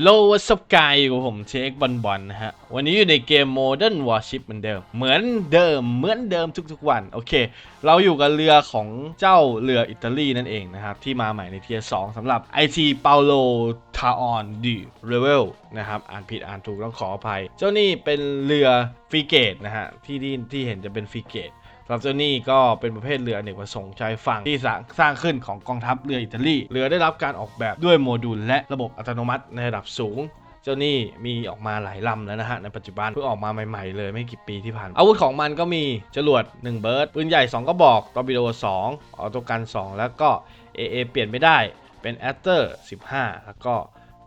โลวัสกายอยู่กับผมเช็คบอลบอลนะฮะ วันนี้อยู่ในเกม Modern Warship เหมือนเดิม เหมือนเดิม เหมือนเดิมทุกๆวัน โอเค เราอยู่กับเรือของเจ้าเรืออิตาลีนั่นเองนะครับ ที่มาใหม่ในเทียร์2สำหรับ IT Paolo Taon di Revel นะครับ อ่านผิดอ่านถูกต้องขออภัย เจ้านี่เป็นเรือฟรีเกตนะฮะ ที่ที่ที่เห็นจะเป็นฟรีเกต สำหรับเจ้านี่ก็เป็นประเภทเรืออเนกประสงค์ชายฝั่งที่สร้างางขึ้นของกองทัพเรืออิตาลีเรือได้รับการออกแบบด้วยโมดูลและระบบอัตโนมัติในระดับสูงเจ้านี่มีออกมาหลายลำแล้วนะฮะ ในปัจจุบันเพิ่งออกมาใหม่ๆเลยไม่กี่ปีที่ผ่านมาอาวุธของมันก็มีจรวด 1 เบิร์ดปืนใหญ่ 2 ก็บอกตอร์ปิโด 2 ออโตกัน 2 แล้วก็ AA เปลี่ยนไม่ได้เป็นแอสเตอร์ 15 แล้วก็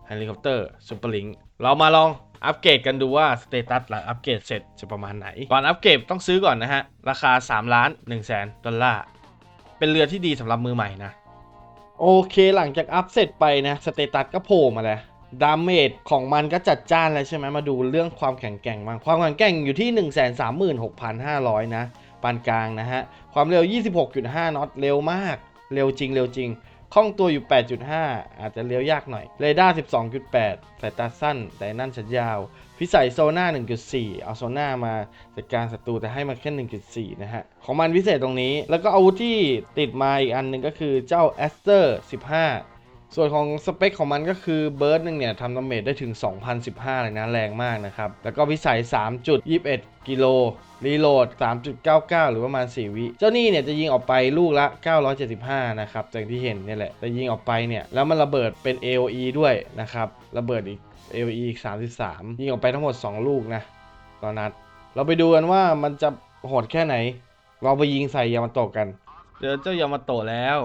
เฮลิคอปเตอร์ซูเปอร์ลิงเรามาลอง อัปเกรดกันดูว่าสเตตัสหลังอัปเกรดเสร็จจะประมาณไหน ก่อนอัปเกรดต้องซื้อก่อนนะฮะ ราคา 3 ล้าน1แสนดอลลาร์ เป็นเรือที่ดีสำหรับมือใหม่นะ โอเคหลังจากอัพเสร็จไปนะสเตตัสก็โผล่มาแล้วดาเมจของมันก็จัดจ้านแล้วใช่ไหมมาดูเรื่องความแข็งแกร่งบ้างความแข็งแกร่งอยู่ที่ 136,500 นะ ปานกลางนะฮะ ความเร็ว 26.5 น็อตเร็วมาก เร็วจริงเร็วจริง คล่องตัวอยู่ 8.5 อาจจะเลี้ยวยากหน่อย เรดาร์ 12.8 สายตาสั้น แต่นั่นชัดยาว พิสัยโซน่า 1.4 เอาโซน่ามาจัดการศัตรูแต่ให้มาแค่ 1.4 นะฮะ ของมันพิเศษตรงนี้ แล้วก็อาวุธที่ติดมาอีกอันหนึ่งก็คือเจ้าแอสเตอร์ 15 ส่วนของสเปคของมันก็คือเบิร์ดหนึ่งเนี่ยทำดาเมจได้ถึง 2015 เลยนะแรงมากนะครับ แล้วก็พิสัย 3.21 กิโลรีโหลด 3.99 หรือประมาณ 4 วิ เจ้านี่เนี่ยจะยิงออกไปลูกละ 975 นะครับจากที่เห็นเนี่ยแหละ แต่ยิงออกไปเนี่ย แล้วมันระเบิดเป็น AOE ด้วยนะครับ ระเบิดอีก AOE อีก 33 ยิงออกไปทั้งหมด 2 ลูกนะตอนนัด เราไปดูกันว่ามันจะโหดแค่ไหน เราไปยิงใส่ยามาโตะกัน เจอเจ้ายามาโตะแล้ว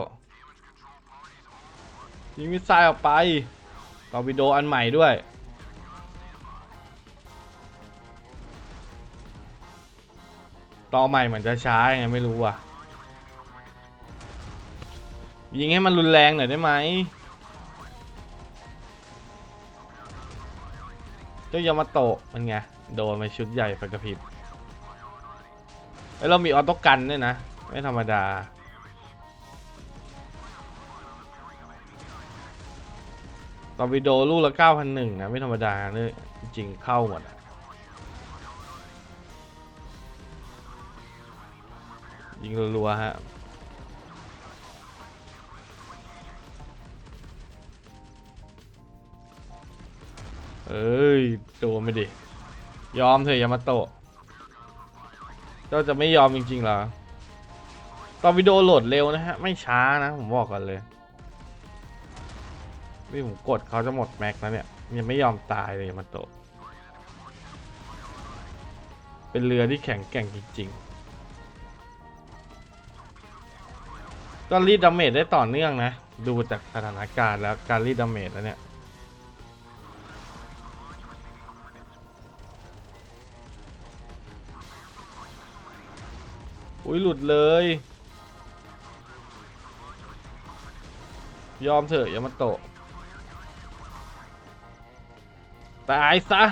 ยิงมิสไซล์ออกไปตอร์ปิโดอันใหม่ด้วย ต่อใหม่เหมือนจะช้าไงไม่รู้อะ ยิงให้มันรุนแรงหน่อยได้ไหมเจ้ายามาโตะมันไง โดนไปชุดใหญ่ไฟกระพริบแล้วเรามีออโต้กันด้วยนะ ไม่ธรรมดา ตอร์ปิโดลูกละ 9,001นะไม่ธรรมดาเนี่ยจริงเข้าหมดยิงรัวๆฮะเอ้ยโดนไม่ดิ ยอมเถอะยามาโตะเจ้าจะไม่ยอมจริงๆเหรอตอร์ปิโดโหลดเร็วนะฮะ ไม่ช้านะ ผมบอกกันเลย นี่ผมกดเขาจะหมดแม็กแล้วเนี่ยยังไม่ยอมตายเลยยามาโตเป็นเรือที่แข็งแกร่งจริงๆ ก็รีดดาเมจได้ต่อเนื่องนะ ดูจากสถานการณ์แล้วการรีดดาเมจแล้วเนี่ยอุ้ยหลุดเลย ยอมเถอะยามาโตะ ตายซะ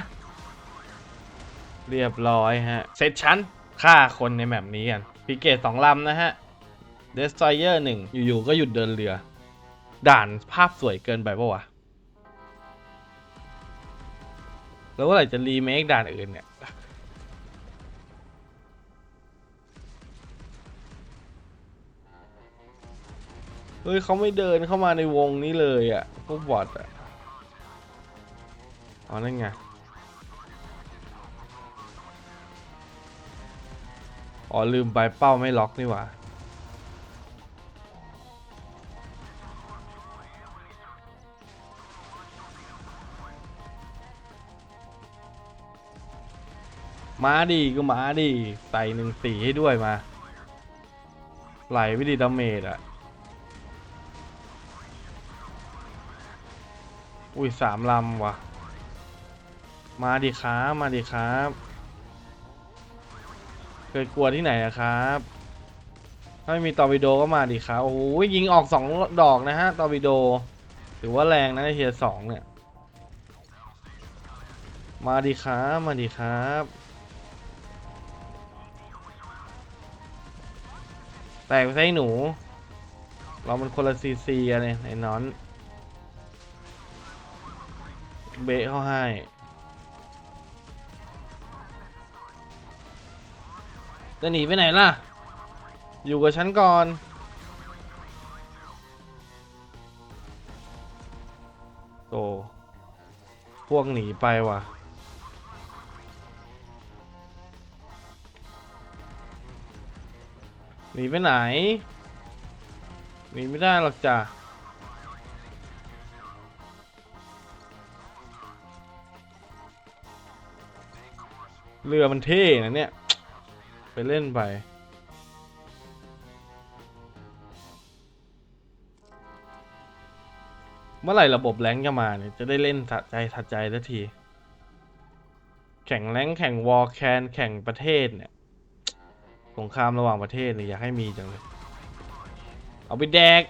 เรียบร้อยฮะ เซตชั้นฆ่าคนในแบบนี้กันพิเกตสองลำนะฮะเดส t อยเออร์หนึ่งอยู่ๆก็หยุดเดินเรือ ด่านภาพสวยเกินไปปะวะ แล้วเมื่อไหร่จะรีเมคด่านอื่นเนี่ยเฮ้ยเขาไม่เดินเข้ามาในวงนี้เลยอะพวกบอทอะ อ๋อนั่นไง อ๋อลืมไปเป้าไม่ล็อกนี่หว่า มาดีก็มาดีใส่หนึ่งสีให้ด้วยมา ไหลวิดีดาเมจอะอุ้ยสามลำว่ะ มาดิครับ มาดิครับ เคยกลัวที่ไหนอะครับ ถ้าไม่มีตอร์ปิโดก็มาดิครับ โอ้โหยิงออกสองดอกนะฮะ ตอร์ปิโด ถือว่าแรงนะเทียสองเนี่ย มาดิครับ มาดิครับแตกไปใส่หนู เรามันคนละซีซีกันเลยไอ้นอน เบะเข้าให้ จะหนีไปไหนล่ะ อยู่กับฉันก่อน โต พวกหนีไปว่ะ หนีไปไหน หนีไม่ได้หรอกจ้ะเรือมันเท่นะเนี่ย ไปเล่นไป เมื่อไหร่ระบบแรงจะมาเนี่ย จะได้เล่นสะใจทัดใจสักที แข่งแรงแข่งวอลแคนแข่งประเทศเนี่ยสงครามระหว่างประเทศเนี่ยอยากให้มีจังเลย เอาไปแดก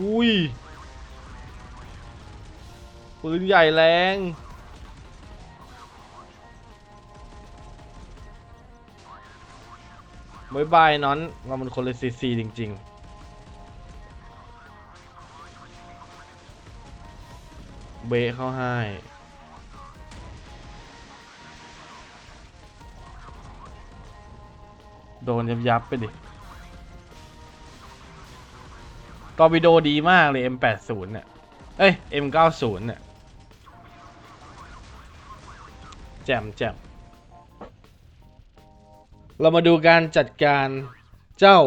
อุ้ยปืนใหญ่แรง บายบายนอนเรามันคนละซีซีจริง ๆเบะเข้าให้ โดนยับยับๆไปดิ ตอร์ปิโดดีมากเลย M80 เนี่ย เอ้ย M90 เนี่ย แจ่มแจ่ม เรามาดูการจัดการเจ้า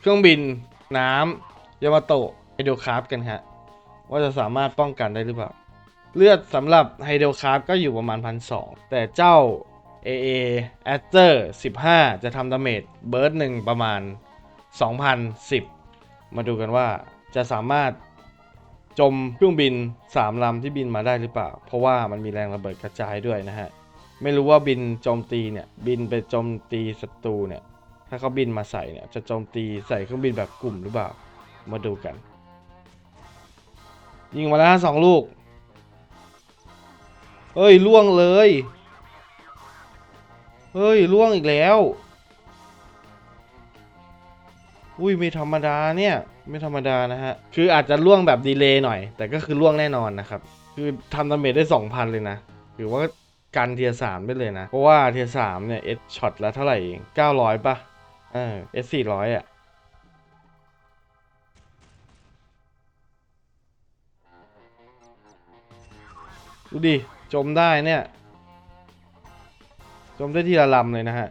เครื่องบินน้ำยามาโตะไฮโดรคาราฟกันฮะ ว่าจะสามารถป้องกันได้หรือเปล่า เลือดสำหรับไฮโดรคาราฟก็อยู่ประมาณพันสแต่เจ้า AA a s t e r 15 จะทำดาเมจเบิร์ดหนึ่งประมาณ 2,010 มาดูกันว่าจะสามารถจมเครื่องบิน 3 ลำที่บินมาได้หรือเปล่า เพราะว่ามันมีแรงระเบิดกระจายด้วยนะฮะ ไม่รู้ว่าบินโจมตีเนี่ย บินไปโจมตีศัตรูเนี่ย ถ้าเขาบินมาใส่เนี่ย จะโจมตีใส่เครื่องบินแบบกลุ่มหรือเปล่า มาดูกัน ยิงมาแล้วสองลูก เฮ้ยล่วงเลย เฮ้ยล่วงอีกแล้ว อุ้ยไม่ธรรมดาเนี่ย ไม่ธรรมดานะฮะ คืออาจจะล่วงแบบดีเลย์หน่อย แต่ก็คือล่วงแน่นอนนะครับ คือทำดาเมจได้ 2,000 เลยนะ ถือว่า กันเทียสามได้เลยนะ เพราะว่าเทียสามเนี่ยเอสช็อตล้วเท่าไหร่เอง900ป่ะเออเอสสี่ร้อยอะดูดิ จมได้เนี่ย จมได้ทีละลำเลยนะฮะ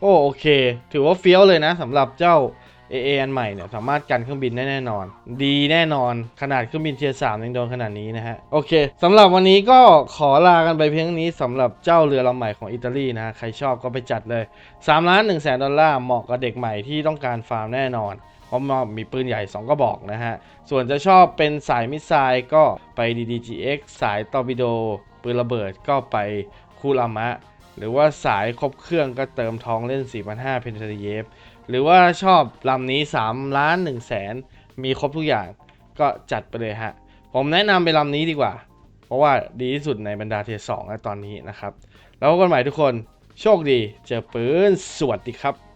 โอ้โอเค ถือว่าเฟี้ยวเลยนะสำหรับเจ้า AA อันใหม่เนี่ยสามารถกันเครื่องบินได้แน่นอน ดีแน่นอนขนาดเครื่องบินเทียร์สามยังโดนขนาดนี้นะฮะ โอเคสำหรับวันนี้ก็ขอลากันไปเพียงเท่านี้สำหรับเจ้าเรือลำใหม่ของอิตาลีนะฮะ ใครชอบก็ไปจัดเลย3ล้าน1แสนดอลลาร์เหมาะกับเด็กใหม่ที่ต้องการฟาร์มแน่นอนเพราะมันมีปืนใหญ่ 2 ก็บอกนะฮะ ส่วนจะชอบเป็นสายมิสไซล์ก็ไป DDGX สายตอร์ปิโดปืนระเบิดก็ไปคูรามะ หรือว่าสายครบเครื่องก็เติมทองเล่น 4,500เพนเทเยฟ หรือว่าชอบลำนี้ 3 ล้าน1แสนมีครบทุกอย่างก็จัดไปเลยฮะ ผมแนะนำไปลำนี้ดีกว่า เพราะว่าดีที่สุดในบรรดาเทียสองตอนนี้นะครับ แล้วกันใหม่ทุกคนโชคดีเจอปืนสวัสดีครับ